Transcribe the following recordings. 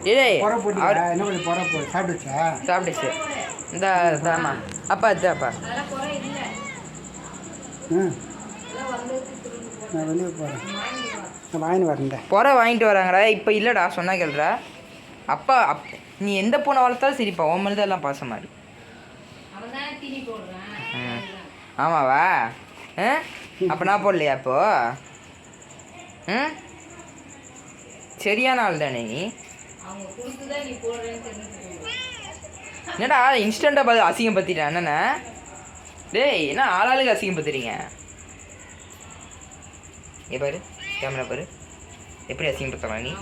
பண்ணி சாப்பிடுச்சா? சாப்பிட்டுச்சு இந்த தாமா அப்பா இதாப்பா ம் நான் வெளியே போகிறேன் நான் வாங்கிட்டு வரேன் புற வாங்கிட்டு வராங்கடா. இப்போ இல்லைடா சொன்னா கேளுடா. அப்பா அப் நீ எந்த பூனை வளர்த்தாலும் சரிப்பா. உன் மேலே எல்லாம் பாசமா இருக்கு ம். ஆமாவா? ஆ? அப்போ நான் போடலையா அப்போ ம் சரியான ஆள் தானே நீ? என்னடா இன்ஸ்டண்ட்டாக பார்த்து அசிங்கம் பற்றிட்டேன் என்னண்ணே டேய் என்ன ஆளாளுக்கு அசிங்கம் பத்துறீங்க ஏ பாரு கேமரா பாரு. எப்படி அசிங்கம் பத்தலாம் நீ?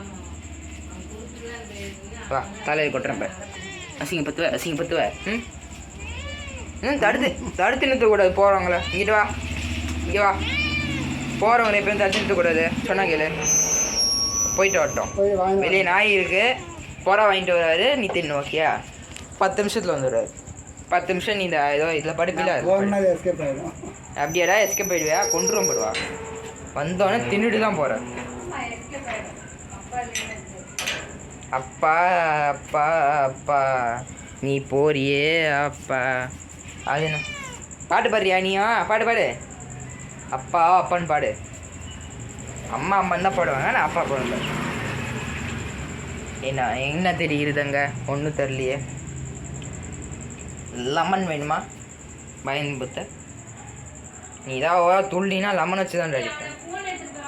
வா தலையில் கொட்டுறேன் பாரு. அசிங்கம் பத்துவ அசிங்கம் பத்துவ ம்? ம் தடுத்து தடுத்து நிறுத்தக்கூடாது போகிறவங்கள இங்கிட்டு வா இங்கே வா. போகிறவங்கள எப்பயும் தடுத்து நிறுத்தக்கூடாது. சொன்னாங்க கேளு. போயிட்டு வரட்டும். வெளியே நாய் இருக்கு. புறா வாங்கிட்டு வராரு. நீ தின்னு ஓகேயா பத்து நிமிஷத்தில் வந்துடுவாரு. பத்து நிமிஷம் நீ இந்த ஏதோ இதில் படுப்பில அப்படியாடா எஸ்கேப் போயிடுவியா கொண்டுரும் போடுவா வந்தோடனே தின்னுட்டு தான் போகிறேன் அப்பா அப்பா அப்பா. நீ போறியே அப்பா. அது என்ன? பாட்டு பாடுறியா நீயா பாட்டு பாடு. அப்பா அப்பான்னு பாடு. அம்மா அம்மா தான் பாடுவாங்க நான் அப்பா போடுவேன் என்ன என்ன தெரியுதுங்க ஒன்றும் தெரியலையே. லெமன் வேணுமா? பயன்புத்த நீ தான் துள்ளினா லெமன் வச்சு தான் அடிப்பேன்.